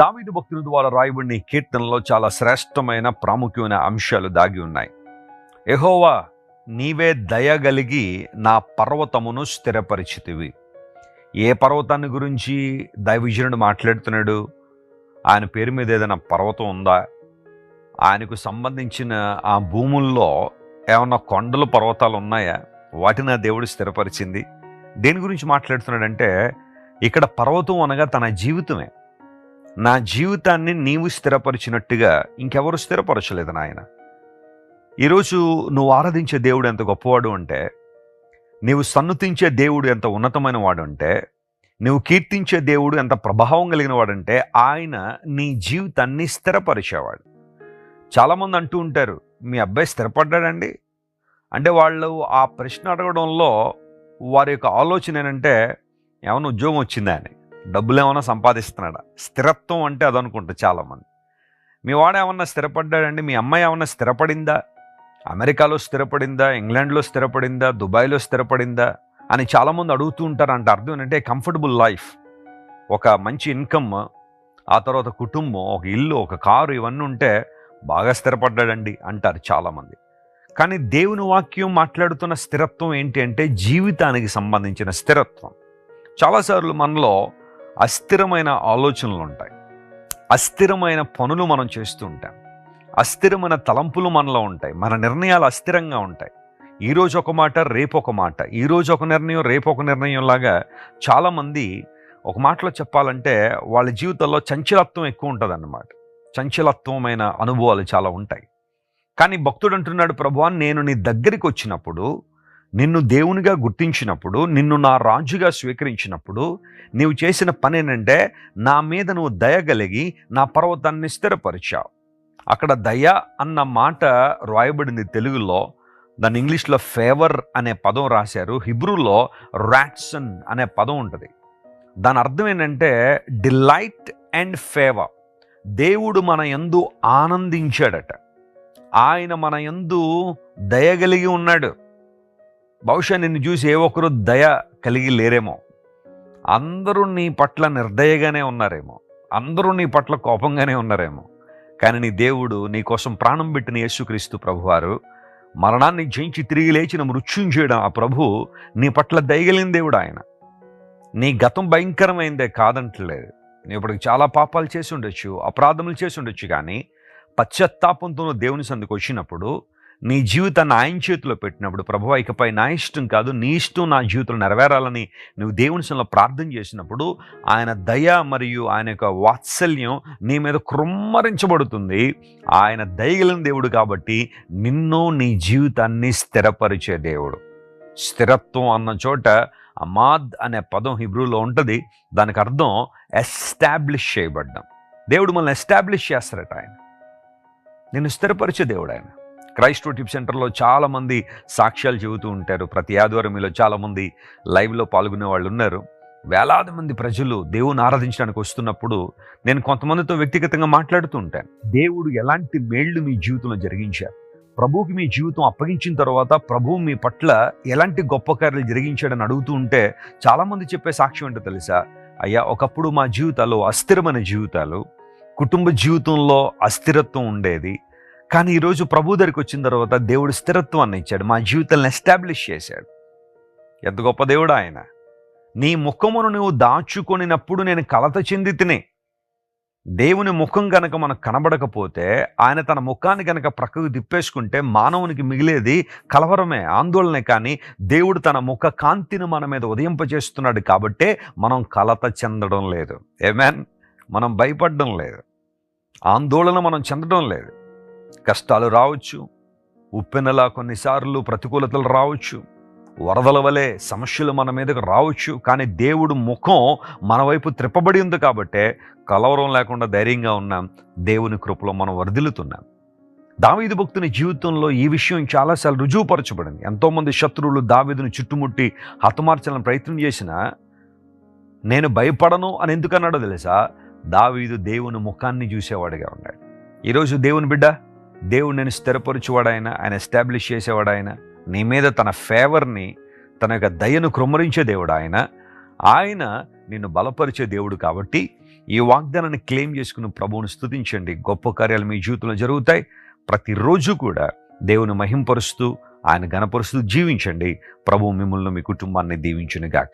దావీదు భక్తుల ద్వారా రాయబడిన ఈ కీర్తనలో చాలా శ్రేష్టమైన ప్రాముఖ్యమైన అంశాలు దాగి ఉన్నాయి. ఎహోవా నీవే దయగలిగి నా పర్వతమును స్థిరపరిచితివి. ఏ పర్వతాన్ని గురించి దైవజనుడు మాట్లాడుతున్నాడు? ఆయన పేరు మీద ఏదైనా పర్వతం ఉందా? ఆయనకు సంబంధించిన ఆ భూముల్లో ఏమన్నా కొండలు పర్వతాలు ఉన్నాయా? వాటిని ఆ దేవుడు స్థిరపరిచింది. దేని గురించి మాట్లాడుతున్నాడంటే ఇక్కడ పర్వతం అనగా తన జీవితమే. నా జీవితాన్ని నీవు స్థిరపరిచినట్టుగా ఇంకెవరు స్థిరపరచలేదు నాయన. ఈరోజు నువ్వు ఆరాధించే దేవుడు ఎంత గొప్పవాడు అంటే నీవు సన్నుతించే దేవుడు ఎంత ఉన్నతమైన వాడు అంటే నువ్వు కీర్తించే దేవుడు ఎంత ప్రభావం కలిగిన వాడంటే ఆయన నీ జీవితాన్ని స్థిరపరిచేవాడు. చాలామంది అంటూ ఉంటారు మీ అబ్బాయి స్థిరపడ్డాడండి? అంటే వాళ్ళు ఆ ప్రశ్న అడగడంలో వారి యొక్క ఆలోచన ఏంటంటే ఏమైనా ఉద్యోగం వచ్చిందా? అని. డబ్బులు ఏమైనా సంపాదిస్తున్నాడా? స్థిరత్వం అంటే అదనుకుంటారు చాలామంది. మీ వాడు ఏమన్నా స్థిరపడ్డాడండి? మీ అమ్మాయి ఏమన్నా స్థిరపడిందా? అమెరికాలో స్థిరపడిందా? ఇంగ్లాండ్లో స్థిరపడిందా? దుబాయ్లో స్థిరపడిందా? అని చాలామంది అడుగుతూ ఉంటారు అంటే అర్థం ఏంటంటే కంఫర్టబుల్ లైఫ్. ఒక మంచి ఇన్కమ్ ఆ తర్వాత కుటుంబం ఒక ఇల్లు ఒక కారు ఇవన్నీ ఉంటే బాగా స్థిరపడ్డాడండి అంటారు చాలామంది. కానీ దేవుని వాక్యం మాట్లాడుతున్న స్థిరత్వం ఏంటి అంటే జీవితానికి సంబంధించిన స్థిరత్వం. చాలాసార్లు మనలో అస్థిరమైన ఆలోచనలు ఉంటాయి. అస్థిరమైన పనులు మనం చేస్తూ ఉంటాం. అస్థిరమైన తలంపులు మనలో ఉంటాయి. మన నిర్ణయాలు అస్థిరంగా ఉంటాయి. ఈరోజు ఒక మాట రేపు ఒక మాట. ఈరోజు ఒక నిర్ణయం రేపు ఒక నిర్ణయం లాగా చాలామంది ఒక మాటలో చెప్పాలంటే వాళ్ళ జీవితంలో చంచలత్వం ఎక్కువ ఉంటుంది అన్నమాట చంచలత్వమైన అనుభవాలు చాలా ఉంటాయి. కానీ భక్తుడు అంటున్నాడు ప్రభువా నేను నీ దగ్గరికి వచ్చినప్పుడు నిన్ను దేవునిగా గుర్తించినప్పుడు నిన్ను నా రాజుగా స్వీకరించినప్పుడు నీవు చేసిన పని ఏంటంటే నా మీద నువ్వు దయ కలిగి నా పర్వతాన్ని స్థిరపరిచావు. అక్కడ దయ అన్న మాట రాయబడింది తెలుగులో. దాని ఇంగ్లీష్లో ఫేవర్ అనే పదం రాశారు. హిబ్రూలో రాట్సన్ అనే పదం ఉంటుంది. దాని అర్థం ఏంటంటే డిలైట్ అండ్ ఫేవర్. దేవుడు మన యందు ఆనందించాడట. ఆయన మన యందు దయ కలిగి ఉన్నాడు. బహుశా నిన్ను చూసి ఏ ఒక్కరు దయ కలిగి లేరేమో. అందరూ నీ పట్ల నిర్దయగానే ఉన్నారేమో. అందరూ నీ పట్ల కోపంగానే ఉన్నారేమో. కానీ నీ దేవుడు నీ కోసం ప్రాణం పెట్టిన యేసుక్రీస్తు ప్రభువారు మరణాన్ని జయించి తిరిగి లేచిన మృత్యుంజేయడం ఆ ప్రభు నీ పట్ల దయగలిగిన దేవుడు ఆయన. నీ గతం భయంకరమైందే కాదంటలేదు. నీ ఇప్పటికి చాలా పాపాలు చేసి ఉండొచ్చు అపరాధములు చేసి ఉండొచ్చు కానీ పశ్చాత్తాపంతో దేవుని సందుకు వచ్చినప్పుడు నీ జీవితాన్ని ఆయన చేతిలో పెట్టినప్పుడు ప్రభు ఇకపై నా ఇష్టం కాదు నీ ఇష్టం నా జీవితంలో నెరవేరాలని నువ్వు దేవుని సంలో ప్రార్థన చేసినప్పుడు ఆయన దయ మరియు ఆయన యొక్క వాత్సల్యం నీ మీద కృమ్మరించబడుతుంది. ఆయన దయగలిని దేవుడు కాబట్టి నిన్ను నీ జీవితాన్ని స్థిరపరిచే దేవుడు. స్థిరత్వం అన్న చోట అమాద్ అనే పదం హిబ్రూలో ఉంటుంది. దానికి అర్థం ఎస్టాబ్లిష్ చేయబడ్డం. దేవుడు మనల్ని ఎస్టాబ్లిష్ చేస్తారట ఆయన. నిన్ను స్థిరపరిచే దేవుడు ఆయన. క్రైస్తవ టిప్ సెంటర్లో చాలామంది సాక్ష్యాలు చెబుతూ ఉంటారు. ప్రతి ఆదివారం మీలో చాలామంది లైవ్లో పాల్గొనే వాళ్ళు ఉన్నారు. వేలాది మంది ప్రజలు దేవుని ఆరాధించడానికి వస్తున్నప్పుడు నేను కొంతమందితో వ్యక్తిగతంగా మాట్లాడుతూ ఉంటాను. దేవుడు ఎలాంటి మేళ్ళు మీ జీవితంలో జరిగించారు? ప్రభువుకి మీ జీవితం అప్పగించిన తర్వాత ప్రభువు మీ పట్ల ఎలాంటి గొప్ప కార్యాలు జరిగించాడని అడుగుతూ ఉంటే చాలామంది చెప్పే సాక్ష్యం ఏంటో తెలుసా? అయ్యా ఒకప్పుడు మా జీవితాలు అస్థిరమైన జీవితాలు. కుటుంబ జీవితంలో అస్థిరత్వం ఉండేది. కానీ ఈరోజు ప్రభు దగ్గరికి వచ్చిన తర్వాత దేవుడు స్థిరత్వాన్ని ఇచ్చాడు. మా జీవితాలను ఎస్టాబ్లిష్ చేశాడు. ఎంత గొప్ప దేవుడు ఆయన. నీ ముఖమును నువ్వు దాచుకొనినప్పుడు నేను కలత చెంది తినే దేవుని ముఖం గనక మనకు కనబడకపోతే ఆయన తన ముఖాన్ని గనక ప్రక్కకు తిప్పేసుకుంటే మానవునికి మిగిలేది కలవరమే ఆందోళనే కానీ దేవుడు తన ముఖ కాంతిని మన మీద ఉదయింపజేస్తున్నాడు కాబట్టే మనం కలత చెందడం లేదు. ఏమేన్ మనం భయపడడం లేదు. ఆందోళన మనం చెందడం లేదు. కష్టాలు రావచ్చు ఉప్పెనలా కొన్నిసార్లు ప్రతికూలతలు రావచ్చు వరదల వలె సమస్యలు మన మీదకు రావచ్చు కానీ దేవుడు ముఖం మన వైపు త్రిప్పబడి ఉంది కాబట్టే కలవరం లేకుండా ధైర్యంగా ఉన్నాం దేవుని కృపలో మనం వర్ధిల్లుతున్నాం. దావీదు భక్తుని జీవితంలో ఈ విషయం చాలాసార్లు రుజువుపరచబడింది. ఎంతోమంది శత్రువులు దావీదును చుట్టుముట్టి హతమార్చాలని ప్రయత్నం చేసినా నేను భయపడను అని ఎందుకన్నాడో తెలుసా? దావీదు దేవుని ముఖాన్ని చూసేవాడిగా ఉన్నాడు. ఈరోజు దేవుని బిడ్డ దేవుడు నేను స్థిరపరచువాడాయన ఆయన ఎస్టాబ్లిష్ చేసేవాడాయన నీ మీద తన ఫేవర్ని తన యొక్క దయను కృమ్మరించే దేవుడు ఆయన ఆయన నిన్ను బలపరిచే దేవుడు కాబట్టి ఈ వాగ్దానాన్ని క్లెయిమ్ చేసుకుని ప్రభువును స్థుతించండి గొప్ప కార్యాలు మీ జీవితంలో జరుగుతాయి. ప్రతిరోజు కూడా దేవుని మహింపరుస్తూ ఆయన గణపరుస్తూ జీవించండి. ప్రభు మిమ్మల్ని మీ కుటుంబాన్ని దీవించును గాక